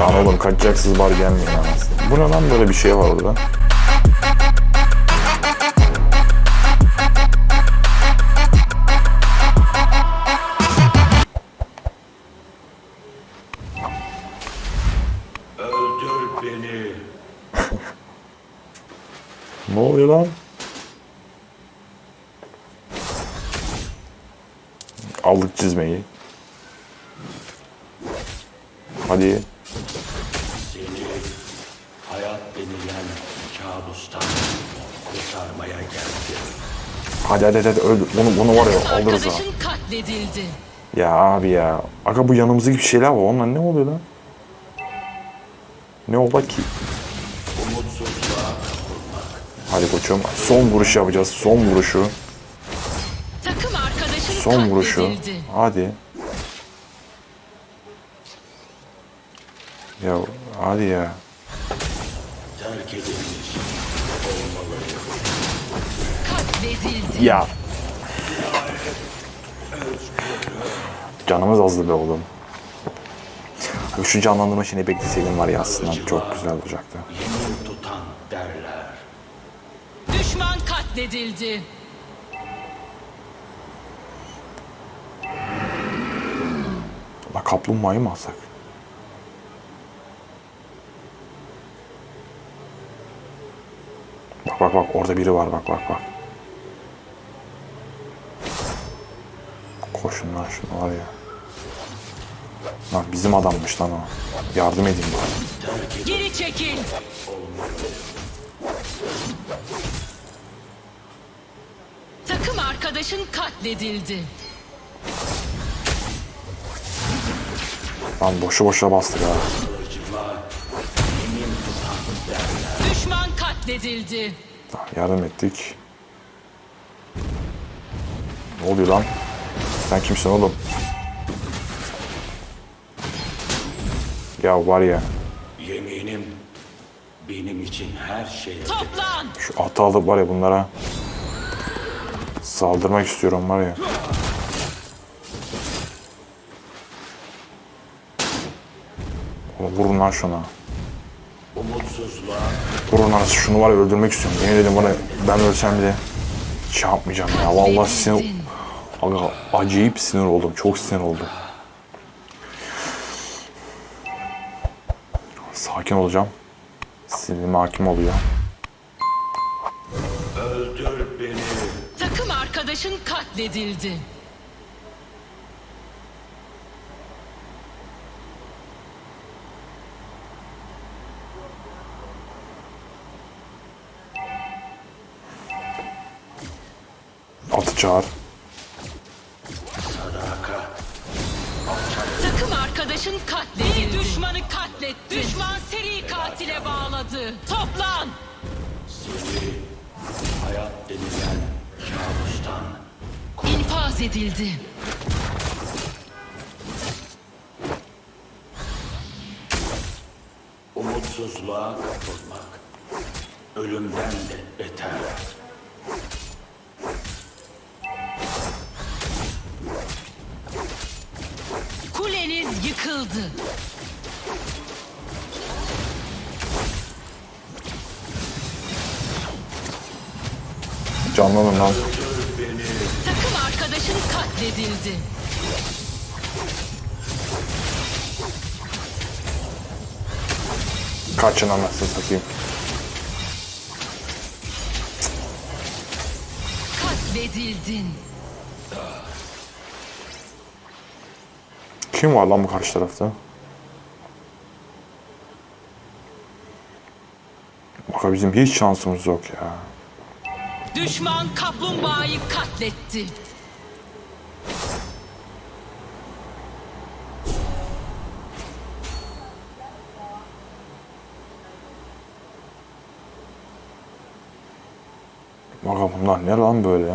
Lan oğlum kaçacaksız bar gelmeyin anasını. Bu ne lan böyle bir şey var orada. Öldür beni. Ne oluyor lan? Aldık çizmeyi. Hadi. Seni hayat denilen kabustan kurtarmaya geldim. Hadi hadi hadi öldür. Bunu, bunu var ya alırız ha. Arkadaşın katledildi. Ya abi ya. Aga bu yanımızdaki bir şeyler var. Onlar ne oluyor lan? Ne oldu ki? Hadi koçum. Son vuruş yapacağız. Son vuruşu. Son vuruşu. Hadi. Ya hadi ya. terk edilmiş. Katledildi. Ya. Canımız azdı be oğlum. Şu canlandırma şeyini bekleseydim var ya aslında çok güzel olacaktı. Düşman katledildi. La kaplumbağayı mı alsak? Bak bak bak orada biri var bak bak bak. Koşun lan şunu var ya. Lan bizim adammış lan o. Yardım edeyim bari. Geri çekil. Takım arkadaşın katledildi. Lan boşu boşuna bastık ha. Düşman katledildi. Tamam, Yardım ettik. Ne oluyor lan? Sen kimsin oğlum? Ya var ya Yeminim benim için her şey. Toplan. şu atı alıp var ya bunlara saldırmak istiyorum var ya. Vurun lan şuna. Umutsuzluğa Vurun lan şunu var ya öldürmek istiyorum. Yemin ederim bana ben ölsem bile şey yapmayacağım ya. Vallahi sinir. Aga, acayip sinir oldum. Çok sinir oldum. Sakin olacağım. Sinirim hakim oluyor. öldür beni. Takım arkadaşın katledildi. Çağır. Takım arkadaşın katledildi. Bir düşmanı katletti. Düşman seri katile bağladı. Toplan. seni hayat denilen kabustan İnfaz edildi. umutsuzluğa kapılmak ölümden de beter. Yıkıldı. Canlanın lan. Takım arkadaşın katledildi. Kaçın anasını satayım. Katledildin. Kim var lan bu karşı tarafta? Bak bizim hiç şansımız yok ya. Düşman kaplumbağayı katletti. Bak bunlar ne lan böyle?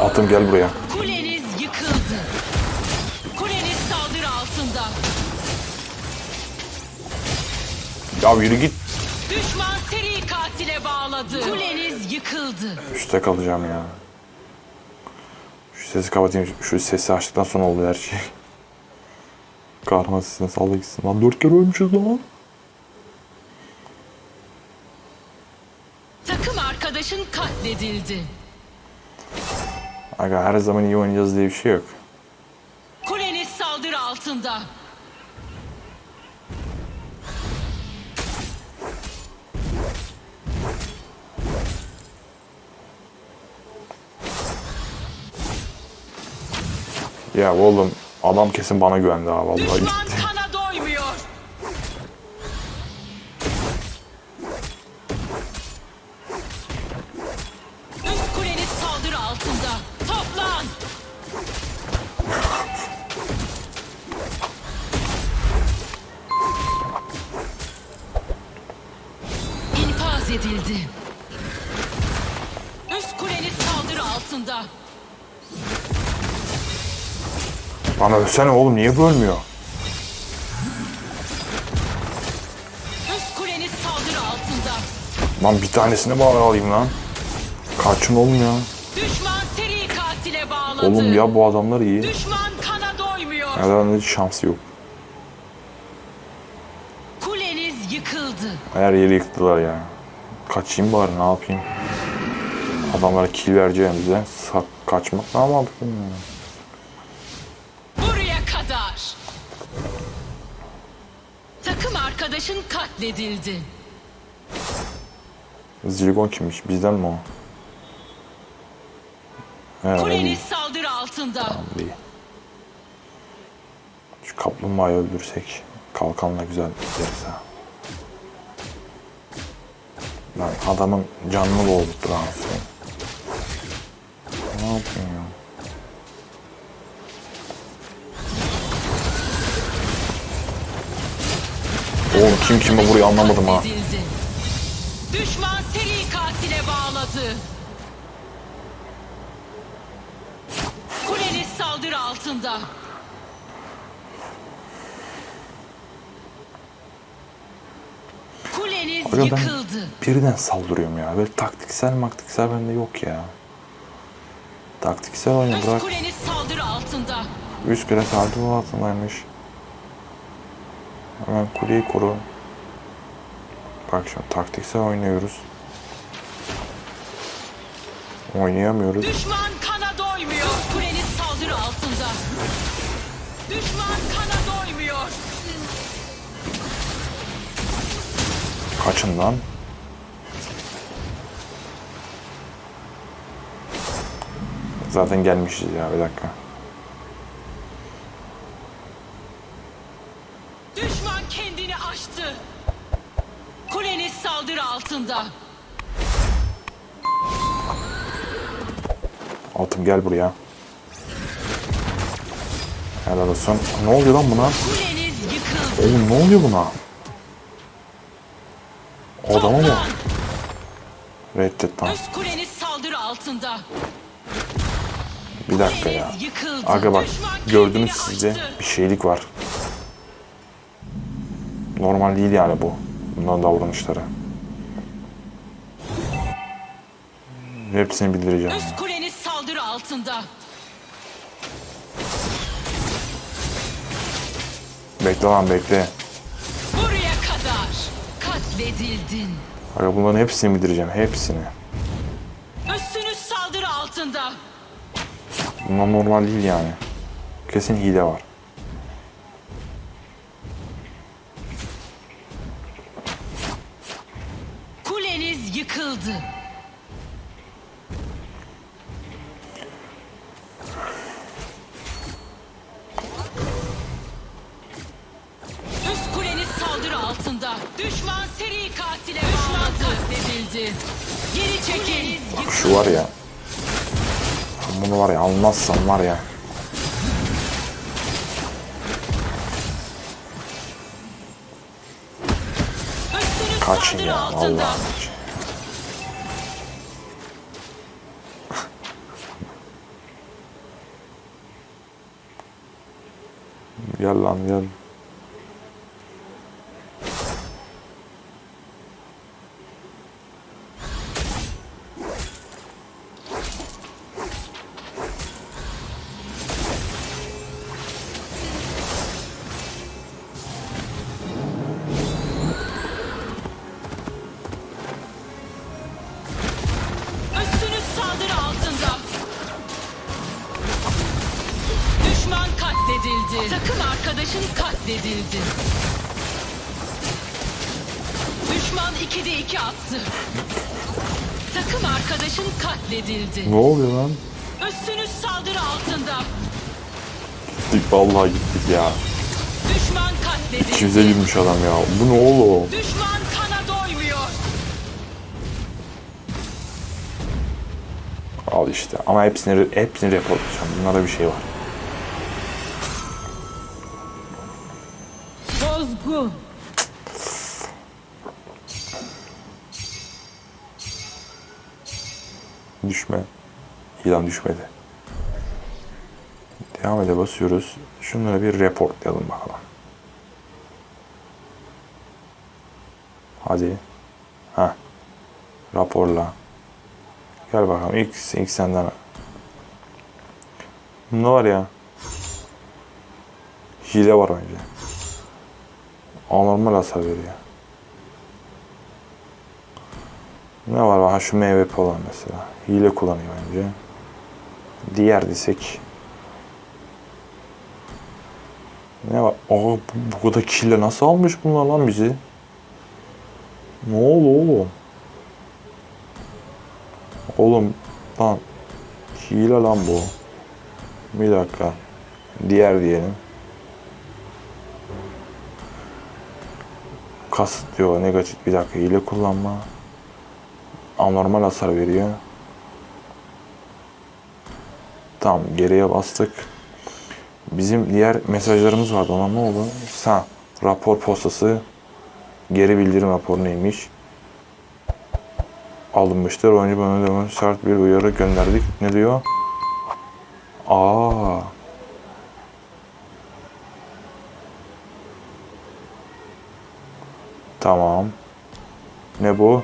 Atım gel buraya. Ya yürü git. Düşman seri katile bağladı. Kuleniz yıkıldı. Üste kalacağım ya. sesi kapatayım. Şu sesi açtıktan sonra oldu her şey. Kahraman sesine salla gitsin. Lan dört kere ölmüşüz lan. Takım arkadaşın katledildi. Aga her zaman iyi oynayacağız diye bir şey yok. Kuleniz saldırı altında. Ya oğlum adam kesin bana güvendi ha vallahi gitti. Bana ölsene oğlum niye bölmüyor? Üst kuleniz saldırı altında. Lan bir tanesini bari alayım lan. Kaçın oğlum ya. Düşman seri katile bağladı. Oğlum ya bu adamlar iyi. Düşman kana doymuyor. Adamların hiç şansı yok. Kuleniz yıkıldı. Her yeri yıktılar ya. Kaçayım bari ne yapayım. Adamlara kill vereceğimize sak kaçmak ne mantıklı ya. Katledildi. Zilgon kimmiş? Bizden mi o? He, Kuleniz saldırı altında. değil. Şu kaplumbağayı öldürsek kalkanla güzel gideriz ha. Lan adamın canını boğdurttu lan. Ne yapayım Oğlum kim kime vuruyor anlamadım ha. Düşman seri katile bağladı. Kuleniz saldırı altında. Kuleniz Aga ben yıkıldı. birden saldırıyorum ya. Böyle taktiksel maktiksel bende yok ya. Taktiksel oyunu Üst bırak. kuleniz saldırı altında. Üst kere saldırı altındaymış. Hemen kuleyi koru. Bak şimdi taktiksel oynuyoruz. Oynayamıyoruz. Düşman kana doymuyor. Kuleniz saldırı altında. Düşman kana doymuyor. Kaçın lan. Zaten gelmişiz ya bir dakika. Düşman kendini aştı. Kuleniz saldırı altında. Altım gel buraya. Helal olsun. Ne oluyor lan buna? Kuleniz yıkıldı. Oğlum ne oluyor buna? Adama mı? Reddet lan. Üst kuleniz saldırı altında. Bir dakika ya. Aga bak gördünüz sizde bir şeylik var. Normal değil yani bu. Bunların davranışları. Hepsini bildireceğim. Üst kuleniz saldırı altında. Bekle lan bekle. Buraya kadar. Katledildin. Aga bunların hepsini bildireceğim. Hepsini. Üstünüz saldırı altında. Bunlar normal değil yani. Kesin hile var. Yıkıldı. Üst kuleniz saldırı altında. Düşman seri katile bağladı. Katledildi. Geri çekil. Bak şu var ya. Bunu var ya almazsam var ya. Kaçın ya vallahi. Gel lan katledildi. Düşman 2'de 2 attı. Takım arkadaşın katledildi. Ne oluyor lan? Üstünüz saldırı altında. Gittik vallahi gittik ya. Düşman katledildi. İçimize girmiş adam ya. Bu ne oğlum? Düşman kana doymuyor. Al işte. Ama hepsini hepsini report edeceğim. Bunlarda bir şey var. Düşme. İlan düşmedi. Devam ede basıyoruz. Şunlara bir reportlayalım bakalım. Hadi. Ha. Raporla. Gel bakalım. İlk, ilk senden. Ne var ya? Hile var önce. Anormal hasar veriyor. Ne var? Ha şu MVP olan mesela. Hile kullanıyor bence. Diğer desek. Ne var? Aa bu, bu kadar kille nasıl almış bunlar lan bizi? Ne oldu oğlum? Oğlum lan hile lan bu. Bir dakika. Diğer diyelim. Kasıt diyor negatif bir dakika hile kullanma anormal hasar veriyor. Tamam geriye bastık. Bizim diğer mesajlarımız vardı. Ona ne oldu? Ha, rapor postası geri bildirim raporu neymiş? Alınmıştır. Oyuncu bana devam sert bir uyarı gönderdik. Ne diyor? Aa. Tamam. Ne bu?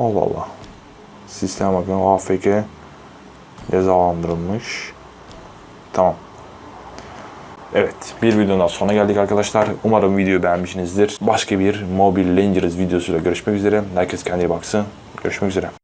Allah Allah. Sistem bakın AFK cezalandırılmış. Tamam. Evet, bir videonun daha sonuna geldik arkadaşlar. Umarım videoyu beğenmişsinizdir. Başka bir Mobile Rangers videosuyla görüşmek üzere. Herkes kendine baksın. Görüşmek üzere.